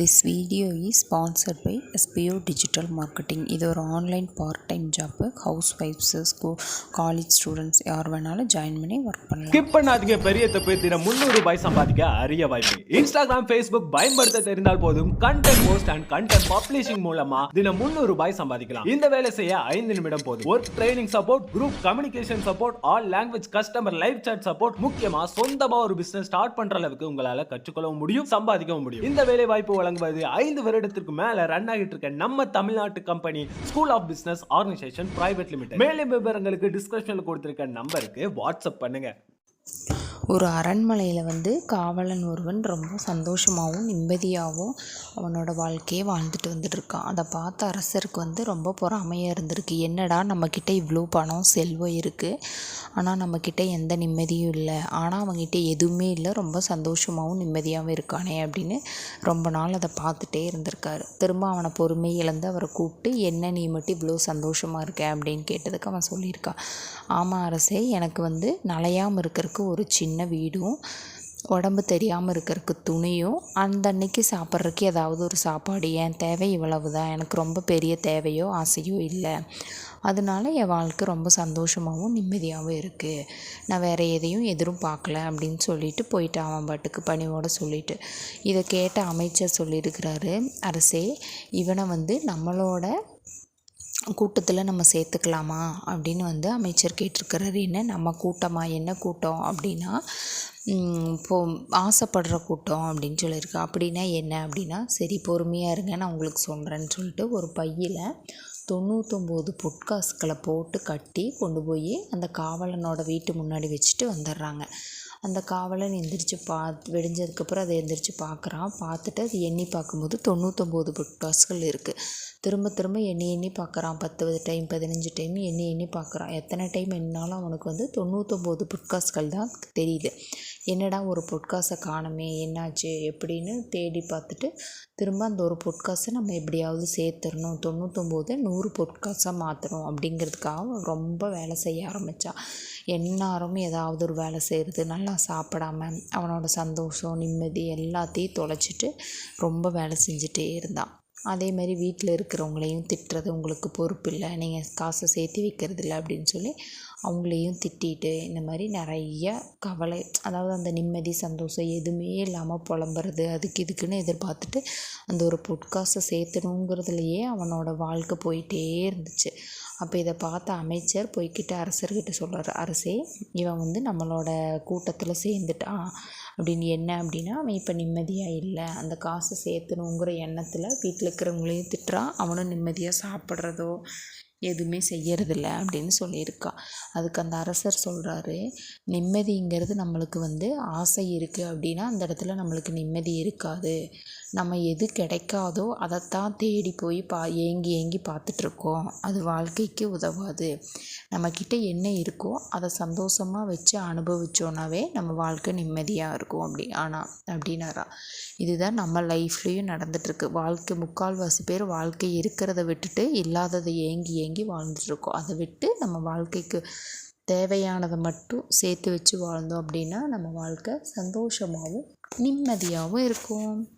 This video is sponsor by SPO digital marketing இது ஒரு online part time job house wives school college students யார் வேணாலும் join பண்ணி work பண்ணலாம். Skip பண்ணாதீங்க பெரிய தப்பு தினம் முந்நூறு ரூபாய் சம்பாதிக்க அரிய வாய்ப்பு. இன்ஸ்டாகிராம் ஃபேஸ்புக் பயன்படுத்த தெரிந்தால் போதும். Content post and content publishing மூலமா தினம் முந்நூறு ரூபாய் சம்பாதிக்கலாம். இந்த வேலை செய்ய ஐந்து நிமிடம் போதும். Work training support group communication support all language customer live chat support முக்கியமா சொந்தமா ஒரு பிசினஸ் ஸ்டார்ட் பண்ற அளவுக்கு உங்களால கற்றுக்கொள்ளவும் முடியும் சம்பாதிக்கவும் முடியும். இந்த வேலை வாய்ப்பு வழங்குவது ஐந்து வருடத்திற்கு மேல ரன் ஆகிட்டு இருக்க நம்ம தமிழ்நாட்டு company school of business organization private limited மேலும் விவரங்களுக்கு டிஸ்கிரிப்ஷன்ல கொடுத்திருக்க நம்பருக்கு வாட்ஸ்அப் பண்ணுங்க. ஒரு அரண்மனையில் வந்து காவலன் ஒருவன் ரொம்ப சந்தோஷமாகவும் நிம்மதியாகவும் அவனோட வாழ்க்கையை வாழ்ந்துட்டு வந்துட்டுருக்கான். அதை பார்த்த அரசருக்கு வந்து ரொம்ப பொறாமையாக இருந்திருக்கு. என்னடா நம்மக்கிட்ட இவ்வளோ பணம் செல்வம் இருக்குது ஆனால் நம்மக்கிட்ட எந்த நிம்மதியும் இல்லை. ஆனால் அவங்ககிட்ட எதுவுமே இல்லை. ரொம்ப சந்தோஷமாகவும் நிம்மதியாகவும் இருக்கானே அப்படின்னு ரொம்ப நாள் அதை பார்த்துட்டே இருந்திருக்காரு. திரும்ப அவனை பொறுமை இழந்து அவரை கூப்பிட்டு என்ன நீ மட்டும் இவ்வளோ சந்தோஷமாக இருக்க? அப்படின்னு கேட்டதுக்கு அவன் சொல்லியிருக்கான். ஆமாம் அரசே எனக்கு வந்து நலையாமல் இருக்கிறதுக்கு ஒரு சின்ன சின்ன வீடும் உடம்பு தெரியாமல் இருக்கிறதுக்கு துணியும் அந்த அன்னைக்கு சாப்பிட்றதுக்கு ஏதாவது ஒரு சாப்பாடு என் தேவை இவ்வளவு தான் எனக்கு ரொம்ப பெரிய தேவையோ ஆசையோ இல்லை. அதனால என் வாழ்க்கை ரொம்ப சந்தோஷமாகவும் நிம்மதியாகவும் இருக்குது நான் வேறு எதையும் எதிரும் பார்க்கல அப்படின்னு சொல்லிட்டு போயிட்டான் அவன் பாட்டுக்கு பணிவோடு சொல்லிட்டு. இதை கேட்ட அமைச்சர் சொல்லியிருக்கிறாரு அரசே இவனை வந்து நம்மளோட கூட்டத்தில் நம்ம சேர்த்துக்கலாமா அப்படின்னு வந்து அமைச்சர் கேட்டிருக்கிறாரு. என்ன நம்ம கூட்டமா? என்ன கூட்டம் அப்படின்னா இப்போ ஆசைப்படுற கூட்டம் அப்படின்னு சொல்லியிருக்கு. அப்படின்னா என்ன? அப்படின்னா சரி பொறுமையாக இருங்க நான் உங்களுக்கு சொல்கிறேன்னு சொல்லிட்டு ஒரு பையில் தொண்ணூத்தொம்பது பொட்காசுகளை போட்டு கட்டி கொண்டு போய் அந்த காவலனோட வீட்டு முன்னாடி வச்சுட்டு வந்துடுறாங்க அந்த காவலன் எந்திரிச்சு பார்த்து வெடிஞ்சதுக்கப்புறம் அதை எந்திரிச்சு பார்க்குறான் பார்த்துட்டு அது எண்ணி பார்க்கும்போது தொண்ணூத்தொம்பது பொட்காசுகள் இருக்குது திரும்ப திரும்ப எண்ணி எண்ணி பார்க்குறான். பத்து டைம் பதினஞ்சு டைம் எண்ணி எண்ணி பார்க்குறான். எத்தனை டைம் எண்ணாலும் அவனுக்கு வந்து தொண்ணூத்தொம்பது பொட்காஸ்கள் தான் தெரியுது. என்னடா ஒரு பொட்காஸை காணுமே என்னாச்சு எப்படின்னு தேடி பார்த்துட்டு திரும்ப அந்த ஒரு பொட்காஸை நம்ம எப்படியாவது சேர்த்துடணும். தொண்ணூத்தொம்போது நூறு பொட்காஸாக மாற்றணும் அப்படிங்கிறதுக்காக ரொம்ப வேலை செய்ய ஆரம்பித்தான் எந்நேரமும் ஏதாவது ஒரு வேலை செய்கிறது நல்லா சாப்பிடாம அவனோட சந்தோஷம் நிம்மதி எல்லாத்தையும் தொலைச்சிட்டு ரொம்ப வேலை செஞ்சுட்டே இருந்தான். அதேமாரி வீட்டில் இருக்கிறவங்களையும் திட்டுறது உங்களுக்கு பொறுப்பு இல்லை நீங்கள் காசை சேர்த்து வைக்கிறதில்ல அப்படின்னு சொல்லி அவங்களையும் திட்டிட்டு இந்த மாதிரி நிறைய கவலை அதாவது அந்த நிம்மதி சந்தோஷம் எதுவுமே இல்லாமல் புலம்புறது அதுக்கு இதுக்குன்னு எதிர்பார்த்துட்டு அந்த ஒரு பொட்காசை சேர்த்தணுங்கிறதுலையே அவனோட வாழ்க்கை போயிட்டே இருந்துச்சு. அப்போ இதை பார்த்த அமைச்சர் போய்கிட்டு அரசர்கிட்ட சொல்கிறார் அரசே இவன் வந்து நம்மளோட கூட்டத்தில் சேர்ந்துட்டான். அப்படின்னு என்ன அப்படின்னா அவன் இப்போ நிம்மதியாக இல்லை. அந்த காசை சேர்த்தணுங்கிற எண்ணத்தில் வீட்டில் இருக்கிறவங்களையும் திட்டுறான். அவனும் நிம்மதியாக சாப்பிட்றதோ எதுவுமே செய்யறதில்ல அப்படின்னு சொல்லியிருக்கா. அதுக்கு அந்த அரசர் சொல்கிறாரு நிம்மதிங்கிறது நம்மளுக்கு வந்து ஆசை இருக்குது அப்படின்னா அந்த இடத்துல நம்மளுக்கு நிம்மதி இருக்காது. நம்ம எது கிடைக்காதோ அதைத்தான் தேடி போய் பா ஏங்கி ஏங்கி பார்த்துட்ருக்கோம். அது வாழ்க்கைக்கு உதவாது. நம்மக்கிட்ட என்ன இருக்கோ அதை சந்தோஷமாக வச்சு அனுபவிச்சோன்னாவே நம்ம வாழ்க்கை நிம்மதியாக இருக்கும் அப்படி ஆனால் அப்படின்னாரா. இதுதான் நம்ம லைஃப்லேயும் நடந்துகிட்ருக்கு வாழ்க்கை முக்கால்வாசி பேர் வாழ்க்கை இருக்கிறத விட்டுட்டு இல்லாததை ஏங்கி ஏங்கி ஏங்கி வாழ்ந்துட்டுருக்கோம். அதை விட்டு நம்ம வாழ்க்கைக்கு தேவையானதை மட்டும் சேர்த்து வச்சு வாழ்ந்தோம் அப்படின்னா நம்ம வாழ்க்கை சந்தோஷமாகவும் நிம்மதியாகவும் இருக்கும்.